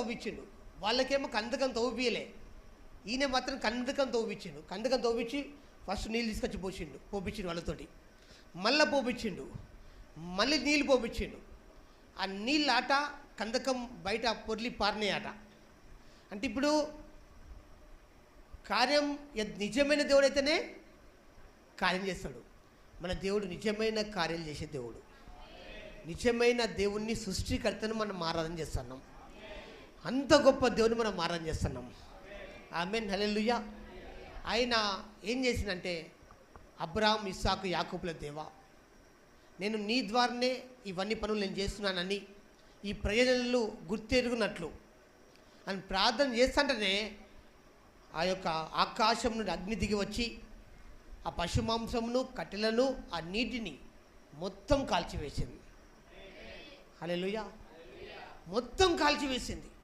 తవ్వించిండు వాళ్ళకేమో కందకం తవ్వియలే. ఈయన మాత్రం కందకం తవ్వించిండు కందకం తవ్వించి ఫస్ట్ నీళ్ళు తీసుకొచ్చి పోసిండు పోపించిండు వాళ్ళతోటి. మళ్ళీ పోపించిండు మళ్ళీ నీళ్ళు పోపించిండు ఆ నీళ్ళ ఆట కందకం బయట పొర్లి పారినాయి ఆట అంటే ఇప్పుడు కార్యం నిజమైన దేవుడైతేనే కార్యం చేస్తాడు. మన దేవుడు నిజమైన కార్యాలు చేసే దేవుడు. నిజమైన దేవుణ్ణి సృష్టికర్తను మనం ఆరాధన చేస్తున్నాం. అంత గొప్ప దేవుని మనం ఆరాధన చేస్తున్నాం. ఆమె హల్లెలూయా. ఆయన ఏం చేసిందంటే అబ్రాహం ఇస్సాకు యాకూపుల దేవా నేను నీ ద్వారానే ఇవన్నీ పనులు నేను చేస్తున్నానని ఈ ప్రయోజనాలు గుర్తెరుగునట్లు. అని ప్రార్థన చేస్తుంటేనే ఆ యొక్క ఆకాశం నుండి అగ్ని దిగి వచ్చి ఆ పశు మాంసమును కట్టెలను ఆ నీటిని మొత్తం కాల్చివేసింది. అలెలుయా మొత్తం కాల్చివేసింది.